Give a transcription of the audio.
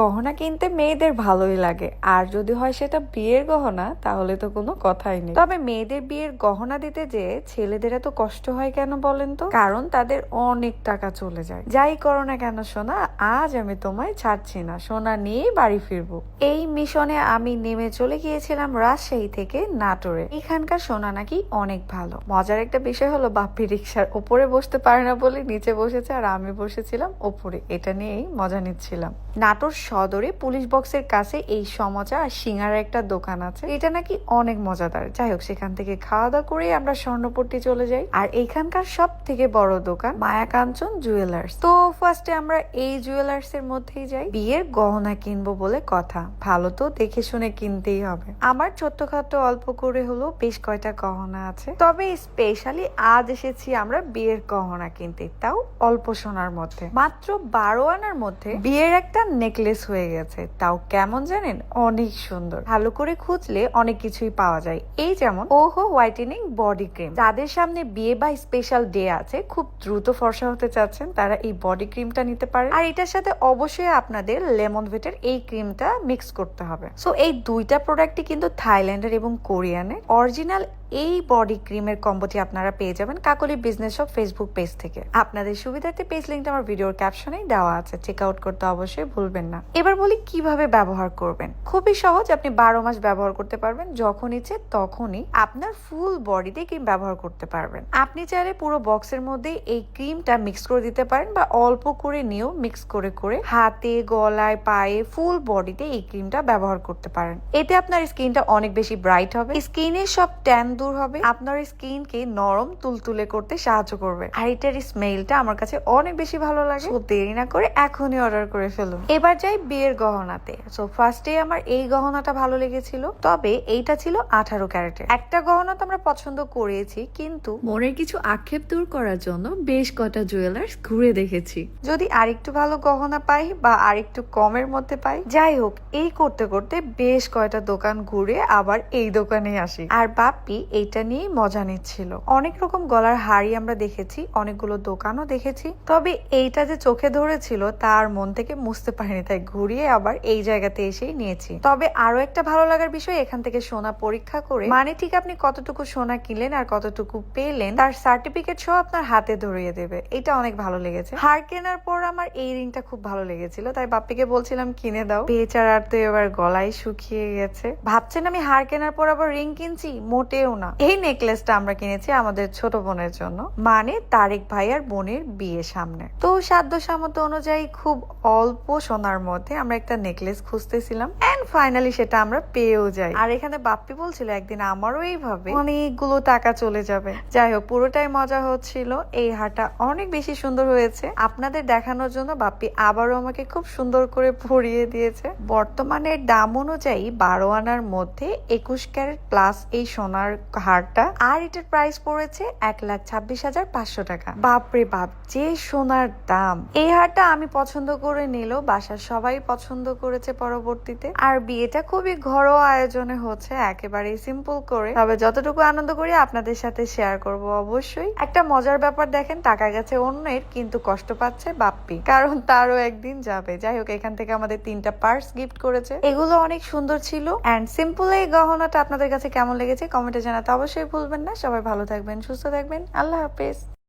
গহনা কিনতে মেয়েদের ভালোই লাগে। আর যদি হয় সেটা বিয়ের গহনা, তাহলে তো কোনো কথাই নেই। তবে মেয়েদের বিয়ের গহনা দিতে যে ছেলেদের এত কষ্ট হয় কেন বলেন তো? কারণ তাদের অনেক টাকা চলে যায়। যাই করো না কেন সোনা, আজ আমি তোমায় ছাড়ছি না। সোনা নিয়েই বাড়ি ফিরবো। এই মিশনে আমি নেমে চলে গিয়েছিলাম রাজশাহী থেকে নাটোরে। এখানকার সোনা নাকি অনেক ভালো। মজার একটা বিষয় হলো বাপ্পি রিক্সার উপরে বসতে পারে না বলে নিচে বসেছে, আর আমি বসেছিলাম উপরে এটা নিয়েই মজা নিচ্ছিলাম। নাটোর সদরে পুলিশ বক্সের কাছে এই সমজা আর সিঙ্গার একটা দোকান আছে। এটা নাকি অনেক মজাদার। যাই হোক, সেখান থেকে খাওয়া দাওয়া করে আমরা স্বর্ণপট্টি চলে যাই। আর এখানকার সব থেকে বড় দোকান মায়া কাঞ্চন জুয়েলার্স। তো ফার্স্টে আমরা এই জুয়েলার্স এর মধ্যেই যাই। বিয়ের গহনা কিনবো বলে কথা। ভালো তো দেখে শুনে কিনতেই হবে। আমার ছোট্টখাটো অল্প করে হলো বেশ কয়টা গহনা আছে। তবে স্পেশালি আজ এসেছি আমরা বিয়ের গহনা কিনতে। তাও অল্প সোনার মধ্যে। মাত্র বারো আনার মধ্যে বিয়ের একটা নেকলেস হয়ে গেছে। তাও কেমন জানেন? অনেক সুন্দর। ভালো করে খুঁজলে অনেক কিছুই পাওয়া যায়। এই যেমন ওহো হোয়াইটেনিং বডি ক্রিম। যাদের সামনে বিয়ে বা স্পেশাল ডে আছে, খুব দ্রুত ফর্সা হতে চাচ্ছেন, তারা এই বডি ক্রিমটা নিতে পারে আর এটার সাথে অবশ্যই আপনাদের লেমন ভেটের এই ক্রিমটা মিক্স করতে হবে। সো এই দুইটা প্রোডাক্টই কিন্তু থাইল্যান্ডের এবং কোরিয়ানের অরিজিনাল এই বডি ক্রিমের কম্বোটি আপনারা পেয়ে যাবেন Kakoli business shop Facebook page থেকে। আপনাদের সুবিধার্থে পেজ লিঙ্কটা আমার ভিডিওর ক্যাপশনেই দেওয়া আছে। চেক আউট করতে অবশ্যই ভুলবেন না। এবার বলি কীভাবে ব্যবহার করবেন। খুবই সহজ, আপনি বারো মাস ব্যবহার করতে পারবেন, যখন ইচ্ছে তখনই আপনার ফুল বডিতে ক্রিম ব্যবহার করতে পারবেন। আপনি চাইলে পুরো বক্সের মধ্যে এই ক্রিমটা মিক্স করে দিতে পারেন বা অল্প করে নিয়েও মিক্স করে করে হাতে, গলায়, পায়ে ফুল বডিতে এই ক্রিমটা ব্যবহার করতে পারেন। এতে আপনার স্কিনটা অনেক বেশি ব্রাইট হবে। স্কিনের সব ট্যান দূর হবে। আপনার স্কিনকে নরম তুলতুলে করতে সাহায্য করবে। আর এটার স্মেলটা আমার কাছে অনেক বেশি ভালো লাগে। তো দেরি না করে এখনই অর্ডার করে ফেলুন। এবার যাই বিয়ের গহনাতে। সো ফার্স্টে আমার এই গহনাটা ভালো লেগেছিল। তবে এইটা ছিল আঠারো ক্যারেটের। একটা গহনা তো আমরা পছন্দ করেছি কিন্তু মনের কিছু আক্ষেপ দূর করার জন্য বেশ কটা জুয়েলার্স ঘুরে দেখেছি। যদি আরেকটু ভালো গহনা পাই বা আরেকটু কমের মধ্যে পাই যাই হোক এই করতে করতে বেশ কয়টা দোকান ঘুরে আবার এই দোকানে আসি। আর বাপ্পি এইটা নিয়েই মজা নিচ্ছিল। অনেক রকম গলার হাড়ি আমরা দেখেছি, অনেকগুলো দোকানও দেখেছি। তবে এইটা যে চোখে ধরেছিল তার মন থেকে মুছতে পারিনি, তাই ঘুরিয়ে আবার এই জায়গাতে এসেই নিয়েছি। তবে আরও একটা ভালো লাগার বিষয়, এখান থেকে সোনা পরীক্ষা করে মানে ঠিক আপনি কতটুকু সোনা কিনলেন আর কতটুকু পেলেন, তার সার্টিফিকেট সহ আপনার হাতে ধরিয়ে দেবে। এটা অনেক ভালো লেগেছে। হার কেনার পর আমার এই রিংটা খুব ভালো লেগেছিল, তাই বাপ্পিকে বলছিলাম, কিনে দাও। বেচারার তো এবার গলায় শুকিয়ে গেছে। ভাবছেন আমি হার কেনার পর আবার রিং কিনছি? মোটেও না। এই নেকলেসটা আমরা কিনেছি আমাদের ছোট বোনের জন্য মানে তারেক ভাইয়ার বোনের বিয়ে সামনে। তো সাধ্য সামর্থ্য অনুযায়ী খুব অল্প সোনার মধ্যে আমরা একটা নেকলেস খুঁজতেছিলাম। ফাইনালি সেটা আমরা পেয়েও যাই। আর এখানে বাপ্পি বলছিল, একদিন আমারও এইভাবে অনেকগুলো টাকা চলে যাবে। যাই হোক, পুরোটাই মজা হচ্ছিল। এই হারটা অনেক বেশি সুন্দর হয়েছে। আপনাদের দেখানোর জন্য বাপ্পি আবারও আমাকে খুব সুন্দর করে পরিয়ে দিয়েছে। বর্তমানের দাম অনুযায়ী বারো আনার মধ্যে একুশ ক্যারেট প্লাস এই সোনার হারটা, আর এটার প্রাইস পড়েছে এক লাখ ছাব্বিশ হাজার পাঁচশো টাকা। বাপরে বাপ, যে সোনার দাম। এই হারটা আমি পছন্দ করে নিলেও বাসার সবাই পছন্দ করেছে পরবর্তীতে। আর বিয়েটা খুবই ঘরোয়া আয়োজনে হচ্ছে একেবারে সিম্পল করে। তবে যতটুকু আনন্দ করি, আপনাদের সাথে শেয়ার করব অবশ্যই। একটা মজার ব্যাপার দেখেন, টাকা গেছে অন্যের, কিন্তু কষ্ট পাচ্ছে বাপ্পি। কারণ তারও একদিন যাবে। যাই হোক, এখান থেকে আমাদের তিনটা পার্স গিফট করেছে। এগুলো অনেক সুন্দর ছিল। অ্যান্ড সিম্পল এই গহনাটা আপনাদের কাছে কেমন লেগেছে কমেন্টে জানাতে অবশ্যই ভুলবেন না। সবাই ভালো থাকবেন, সুস্থ থাকবেন। আল্লাহ হাফেজ।